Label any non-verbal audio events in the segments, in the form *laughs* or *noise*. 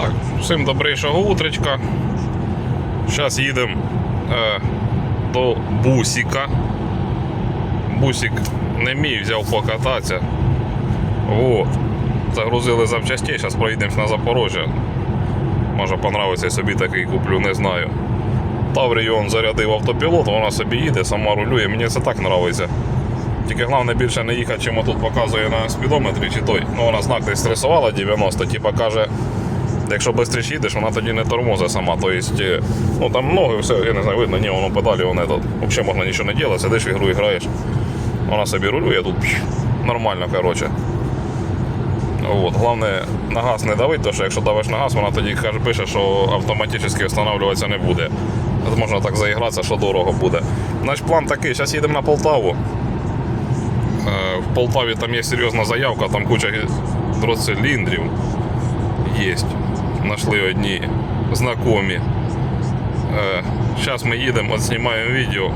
Так, всім добрейшого утречка. Зараз їдемо е, до бусика. Бусик не мій взяв покататися. От. Загрузили запчастей, зараз проїдемо на Запорожжя. Може понравиться собі такий куплю, не знаю. Тавріон зарядив автопілот, вона собі їде, сама рулює, мені це так подобається. Тільки головне більше не їхати, чим тут показує на спідометрі чи той. Ну вона знак десь стресувала 90, типа каже, якщо швидше їдеш, вона тоді не тормозить сама. Тобто, ну там ноги, все, я не знаю, видно, ні, воно педалі, воно тут. Взагалі можна нічого не робити, сидиш в ігру і граєш. Вона собі рулює тут нормально, коротше. От, головне на газ не давити, тому що якщо давиш на газ, вона тоді каже, пише, що автоматично встановлюватися не буде. Можна так заігратися, що дорого буде. Значить, план такий, зараз їдемо на Полтаву. Е, В Полтаві там є серйозна заявка, там куча дроциліндрів є. Нашли одні знайомі. Зараз ми їдемо, знімаємо відео,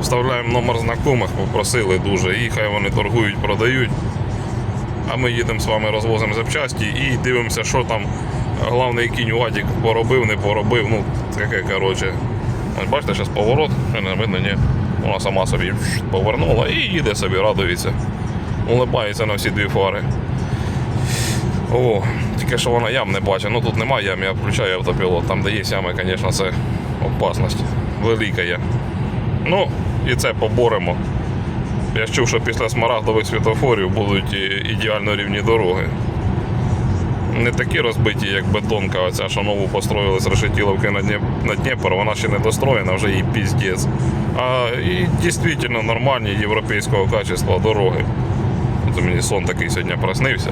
вставляємо номер знайомих, попросили дуже, і хай вони торгують, продають. А ми їдемо з вами, розвозимо запчасті і дивимося, що там головний кінь Вадік поробив, не поробив. Ну, таке, коротше. Бачите, зараз поворот, не видно, ні. Вона сама собі повернула і їде собі, радується. Улибається на всі дві фари. О, тільки що вона ям не бачить. Ну тут немає ям, я включаю автопілот. Там, де є ями, звісно, це опасність. Велика є. Ну, і це поборемо. Я чув, що після смарагдових світофорів будуть ідеально рівні дороги. Не такі розбиті, як бетонка, оця, що нову построїли з решетіловки на, Дніпро, вона ще не достроєна, вже їй піздець. А і дійсно нормальні європейського качества дороги. От мені сон такий сьогодні проснився.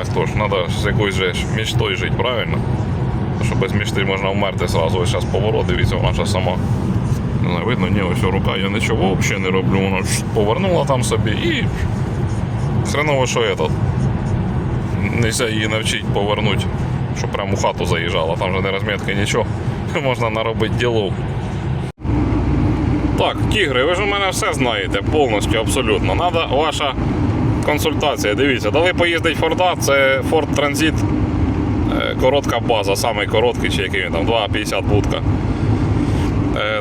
А хто ж, треба з якоюсь же ж мечтою жити, правильно? Що без мечти можна вмерти зразу. Ось зараз поворот, дивіться, вона ж сама. Не знаю, видно, ні, ось рука, я нічого взагалі не роблю. Вона повернула там собі і хреново, що я тут. Нельзя її навчити повернути, щоб прямо у хату заїжджала, там же не розмітки, нічого. *laughs* Можна наробити ділов. Так, тігри, ви ж у мене все знаєте, повністю, абсолютно. Надо ваша консультація. Дивіться, дали поїздить Форда, це Ford Transit, е, коротка база, самий короткий, чи який там, 2,50 будка.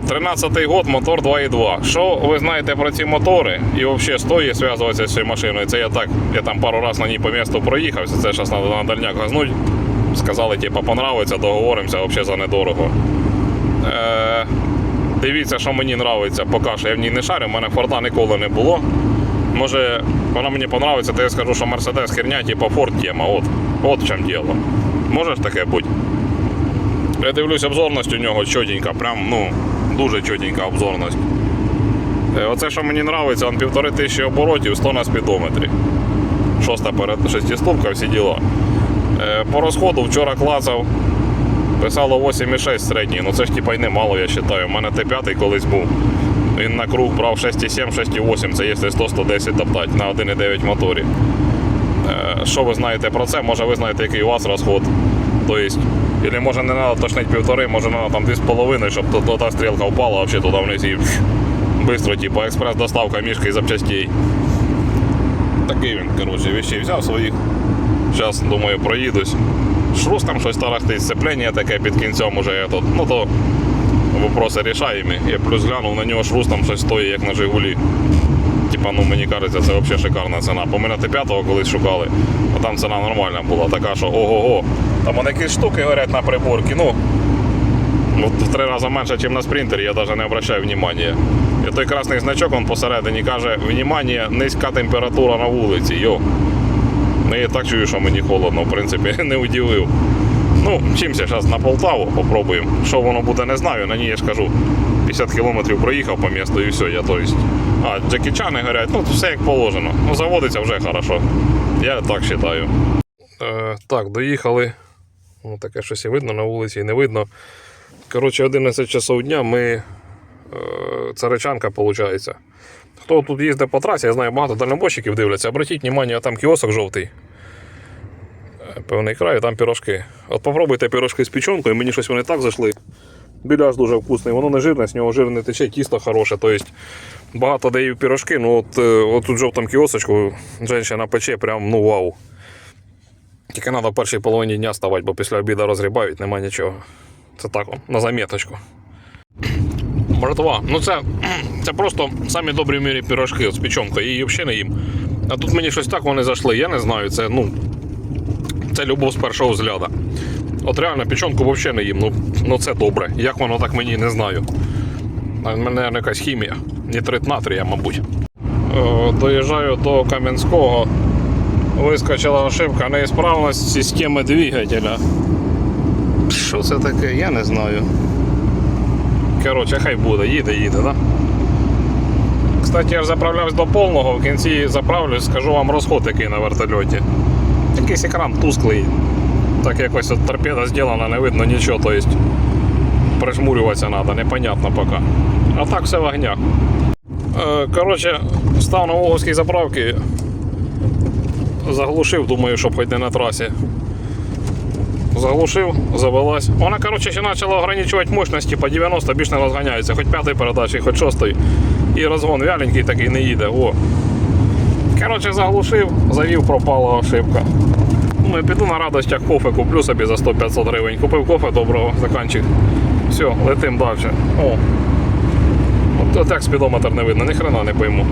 13-й год, мотор 2.2. Що ви знаєте про ці мотори? І взагалі стоїть зв'язуватися з цією машиною? Це я так, я там пару разів на ній по місту проїхався, це зараз треба на дальняк газнуть. Сказали, типу, понравиться, договоримося взагалі за недорого. Е, дивіться, що мені подобається, поки що я в ній не шарю, в мене Форда ніколи не було. Може, вона мені подобається, то я скажу, що Мерседес херня, типу Форд тема. От, от в чому діло. Може таке бути? Я дивлюсь, обзорність у нього чотенька, прям ну, дуже чотенька обзорність. Е, Оце, що мені подобається, он півтори тисячі оборотів, 100 на спідометрі. Шоста перед шестиступка, всі діла. Е, По розходу вчора клацав. Писало 8,6 середній, ну це ж типа й немало, я вважаю. У мене Т5 колись був. Він на круг брав 6,7, 6,8, це якщо 100-110 топтать на 1,9 моторі. Е, Що ви знаєте про це? Може ви знаєте, який у вас розход. Тобто, Или може не треба тошнить півтори, може треба там 2,5, щоб та стрілка впала вообще туди вниз і швидко, типу, експрес-доставка мішки і запчастей. Такий він, коротше, вещей взяв своїх. Зараз, думаю, проїдусь. Шрус там щось тарахтить, сцеплення таке під кінцем уже я тут. Ну то вопроси рішаємо. Я плюс глянув на нього шрус там щось стоїть, як на Жигулі. Типа, ну мені кажеться, це взагалі шикарна ціна. По мене Т5 колись шукали, а там ціна нормальна була, така, що ого-го. Там вони якісь штуки горять на приборці, ну, в три рази менше, ніж на спринтері, я навіть не обращаю внимання. І той красний значок він посередині каже, внимание, низька температура на вулиці, йо. Ну я так чую, що мені холодно, в принципі, *laughs* не удивив. Ну, чимся зараз на Полтаву попробуємо. Що воно буде, не знаю. На ній я ж кажу, 50 кілометрів проїхав по місту і все. Я, то есть, а, джекічани горять, ну все як положено. Ну, заводиться вже хорошо. Я так вважаю. Е, так, доїхали. Ну, таке щось і видно на вулиці, і не видно. Коротше, 11 часов дня ми. Е, царичанка, виходить. Хто тут їздить по трасі, я знаю, багато дальнобойщиків дивляться. Обратіть увагу, там кіосок жовтий. Певний край, і там пірожки. От попробуйте пірожки з печенкою, мені щось вони так зайшли. Біляш дуже вкусний, воно не жирне, з нього жир не тече, тісто хороше. Тобто багато дають пірожки, ну от, е, от тут жовтому кіосочку жінка пече, прям ну вау. Тільки треба в першій половині дня ставати, бо після обіду розгрібають, нема нічого. Це так, на заметочку. Братва, ну це, *clears throat* це просто самі добрі в мірі пірожки з печонкою, її взагалі не їм. А тут мені щось так вони зайшли, я не знаю, це ну. Це любов з першого взгляду. От реально печонку взагалі не їм. Ну, ну це добре. Як воно так мені не знаю. В мене якась хімія. Нітрит натрія, мабуть. Е, Доїжджаю до Кам'янського. Вискочила ошибка неісправність системи двигателя. Що це таке? Я не знаю. Коротше, хай буде, їде, їде, да? Кстати, я ж заправлявся до повного, в кінці заправлюсь, скажу вам розход який на вертольоті. Якийсь екран тусклий. Так якось от торпеда зроблена, не видно нічого, то есть прижмурюватися треба, непонятно поки. А так все в огнях. Е, Коротше, став на Волговській заправці, заглушив, думаю, щоб хоч не на трасі. Заглушив, завелась. Вона, коротше, ще почала ограничувати мощності по 90, більш не розганяється, хоч п'ятої передачі, хоч шостої. І розгон вяленький такий не їде. О. Коротше, заглушив, завів, пропала ошибка. Думаю, піду на радостях кофе куплю собі за 100-500 гривень. Купив кофе доброго, стаканчик. Все, летим далі. О. От, от як спідометр не видно, ні хрена не пойму.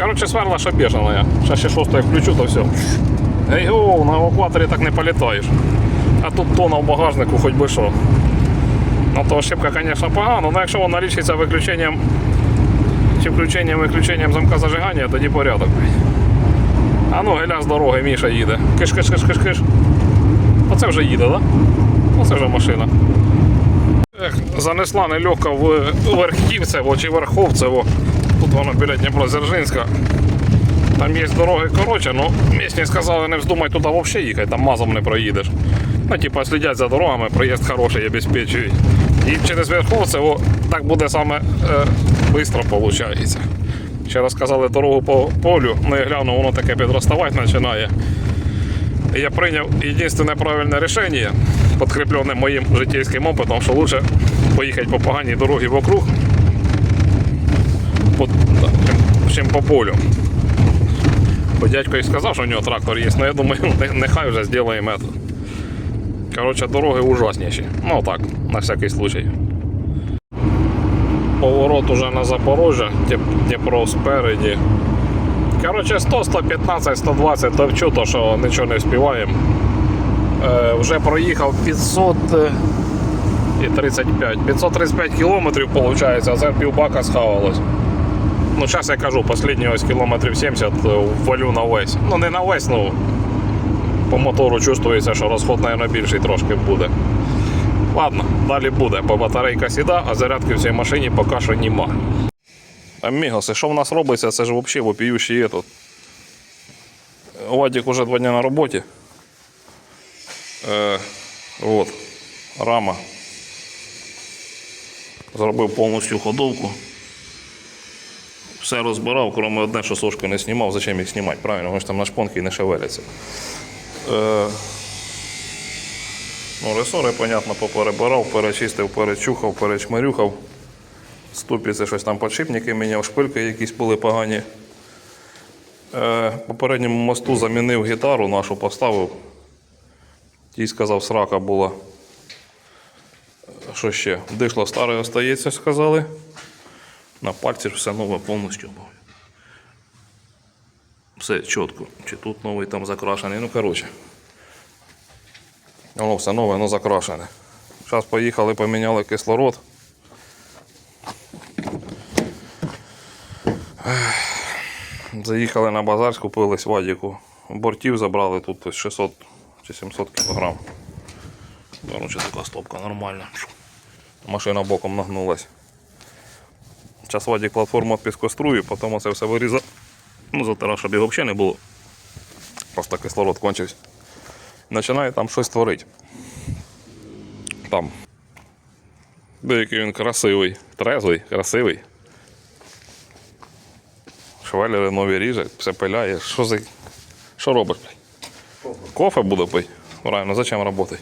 Коротше, сверла що бешена я. Ще шосту як включу, то все. Ей, о, на евакуаторі так не політаєш. А тут тона в багажнику, хоч би що. Ну то ошибка, звісно, погано, але якщо вона лічиться виключенням чи включенням виключенням замка зажигання, тоді порядок. А ну, геля з дороги, Міша їде. Киш, киш, киш, киш, киш. Оце вже їде? Да? Оце вже машина. Ех, занесла нелегко в Верхівцево чи Верховцево. Тут воно біля Дніпродзержинська. Там є дороги коротше, ну місні сказали, не вздумай туди взагалі їхати, там мазом не проїдеш. Ну, типа, слідять за дорогами, проїзд хороший обезпечують. І через Верховцево так буде саме е, швидко виходить. Ще розказали дорогу по полю, ну я гляну, воно таке підроставати починає. Я прийняв єдине правильне рішення, підкріплене моїм життєвським опитом, що краще поїхати по поганій дорогі вокруг, по, чим, по полю. Бо дядько і сказав, що у нього трактор є, але я думаю, *laughs* нехай вже зробимо це. Коротше, дороги ужасніші. Ну так, на всякий случай. Поворот уже на Запорожжя, Дніп- Дніпро спереді. Коротше, 100, 115, 120 товчу, то що нічого не вспіваємо. Е, вже проїхав 500 е, і 35. 535 кілометрів, виходить, а це півбака схавалось. Ну, зараз я кажу, останні ось кілометрів 70 ввалю на весь. Ну, не на весь, ну по мотору чувствується, що розход, мабуть, більший трошки буде. Ладно, далі буде, бо батарейка сіда, а зарядки в цій машині поки що нема. Амігоси, що в нас робиться, це ж взагалі вопіющий є тут. Вадик уже два дні на роботі. Е, от, рама. Зробив повністю ходовку. Все розбирав, крім одне, що сошку не знімав, зачем їх знімати? Правильно, вони ж там на шпонки і не шевеляться. Е, ну, ресори, понятно, поперебирав, перечистив, перечухав, перечмарюхав. Ступіці щось там подшипники міняв, шпильки якісь були погані. Е, попередньому мосту замінив гітару, нашу поставив. Тій сказав, срака була. Що ще? Дишло старе остається, сказали. На пальці все нове повністю. Все чітко. Чи тут новий там закрашений. Ну, коротше. Воно все нове, але закрашене. Зараз поїхали, поміняли кислород. Заїхали на базар, скупились Вадіку. Бортів забрали тут 600 чи 700 кг. Короче, така стопка нормальна. Машина боком нагнулась. Зараз Вадік платформу піскострує, потім це все вирізав. Ну, затирав, щоб його взагалі не було. Просто кислород кончився. Починає там щось творити. Там. Деякий він красивий, трезвий, красивий. Швелери нові ріже, все пиляє. Що за. Що робиш? Кофе буде пити? Правильно, зачем працювати?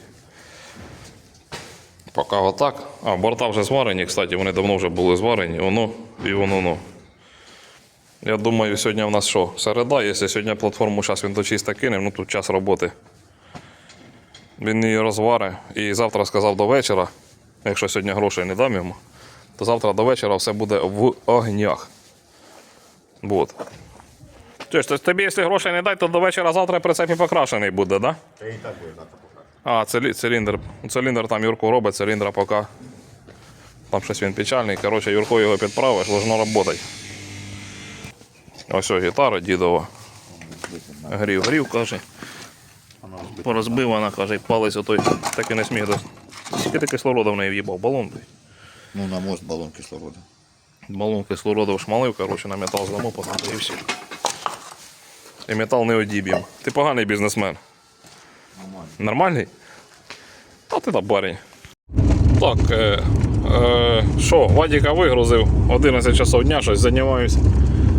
Поки отак. А, борта вже зварені, кстати, вони давно вже були зварені, воно і воно. ну. Я думаю, сьогодні в нас що? Середа, якщо сьогодні платформу зараз він дочисто кине, ну тут час роботи. Він її розваре і завтра сказав до вечора, якщо сьогодні грошей не дам йому, то завтра до вечора все буде в огнях. Вот. Тобто, тобі, якщо грошей не дай, то до вечора завтра прицеп і покрашений буде, так? Да? Та і так буде завтра покрасити. А, цилі- циліндр. Циліндр там Юрко робить, циліндра поки. Там щось він печальний. Коротше, Юрко його підправиш, должно працювати. Ось гітара дідова. Грів, грів, каже. Порозбивана, каже, палець отой так і не сміг. Скільки ти кислорода в неї в'їбав? Балон. Ну, на мост балон кислорода. Балон кислорода вшмалив, коротше, на метал зламав, і все. І метал не одіб'єм. Ти поганий бізнесмен. Нормально. Нормальний? А ти там парень. Так, е, е, що, Вадіка вигрузив 11 часов дня, щось займаюся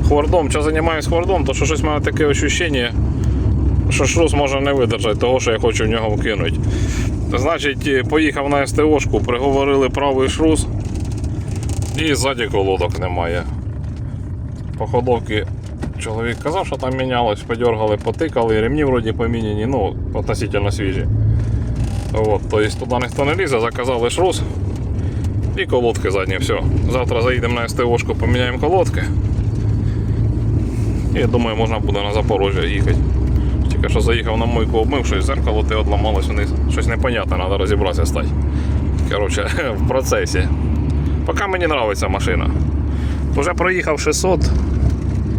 хвордом. Що займаюся хвордом, то що щось мене таке ощущення, що шрус може не видержати того, що я хочу в нього вкинути. Значить, е, поїхав на СТОшку, приговорили правий шрус і ззаді колодок немає. Походовки чоловік казав, що там мінялось, подергали, потикали, ремні вроді поміняні, ну, относительно свіжі. От, тобто туди ніхто не лізе, заказали шрус і колодки задні, все. Завтра заїдемо на СТОшку, поміняємо колодки. І я думаю, можна буде на Запорожжя їхати. Тільки що заїхав на мойку, обмив щось, зеркало те одламалось вниз. Щось непонятне, треба розібратися стати. Коротше, *laughs* в процесі. Поки мені подобається машина. Уже проїхав 600,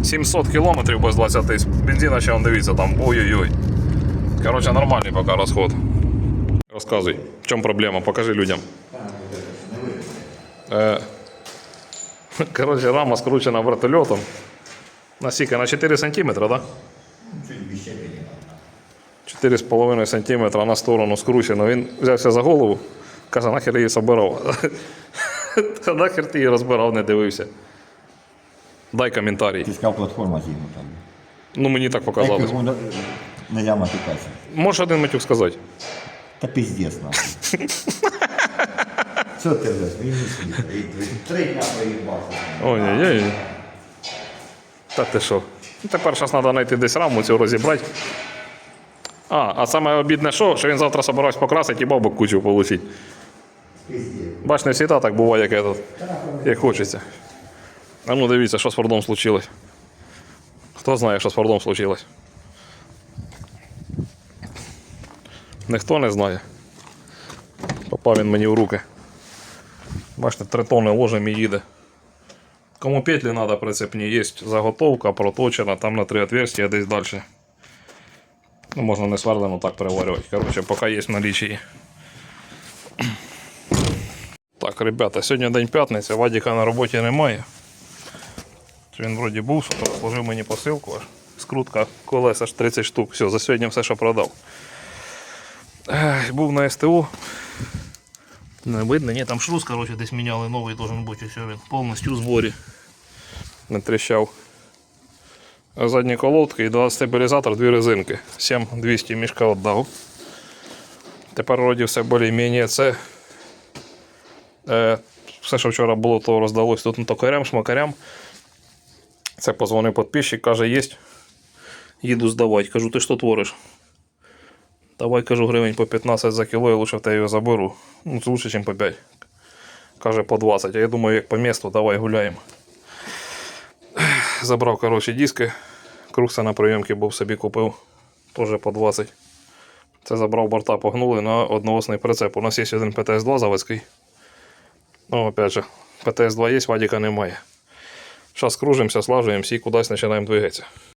700 кілометрів без 20 тисяч. Бензина ще он дивіться там. Ой-ой-ой. Коротше, нормальний поки розход. Розказуй, в чому проблема? Покажи людям. Е, *laughs* коротше, рама скручена вертольотом. На скільки? На 4 см, так? Да? Чуть більше мені. 4,5 см на сторону скручено. Він взявся за голову, каже, нахер її собирав. Та *laughs* нахер ти її розбирав, не дивився. Дай коментарій. Ти сказав, платформа зігнута. Ну мені так показалось. Як його нельзя матюкатися. Можеш один матюк сказати? Та пиздец нахуй. *laughs* Що ти вже? Він не. Три дня проїбався. Ой-ой-ой. Та ти що? Ну, тепер зараз треба знайти десь раму цю розібрати. А, а саме обідне що, що він завтра собирався покрасити і бабок кучу отримати. Бач, не завжди так буває, як, этот, як хочеться. А ну дивіться, що з Фордом случилось. Хто знає, що з Фордом случилось? Ніхто не знає. Попав він мені в руки. Бачите, три тони ложимо і їде. Кому петлі треба прицепні, є заготовка, проточена, там на три отверстия десь далі. Ну, можна не сверлено так переварювати. Коротше, поки є в налічії. Так, ребята, сьогодні день п'ятниця, Вадіка на роботі немає. Він вроді був, служив мені посилку аж. Скрутка колеса аж 30 штук. Все, за сьогодні все, що продав. Був на СТО. Не видно, ні, там шрус, коротше, десь міняли новий должен бути, все, він повністю у зборі. Не тріщав. Задні колодки і два стабілізатор, дві резинки. 7200 мішка віддав. Тепер вроді все більш-менш це. Е, все, що вчора було, то роздалось тут токарям, шмакарям. Це позвонив підписчик, каже, є. Їду здавати. Кажу, ти що твориш? Давай, кажу, гривень по 15 за кіло, я лучше в тебе його заберу. Ну, це лучше, ніж по 5. Каже, по 20. А я думаю, як по місту, давай гуляємо. Забрав, коротше, диски. Крухса на прийомки був собі купив. Теж по 20. Це забрав борта, погнули на одноосний прицеп. У нас є один ПТС-2 заводський. Ну, опять же, ПТС-2 є, Вадіка немає. Зараз кружимося, слажуємося і кудись починаємо двигатися.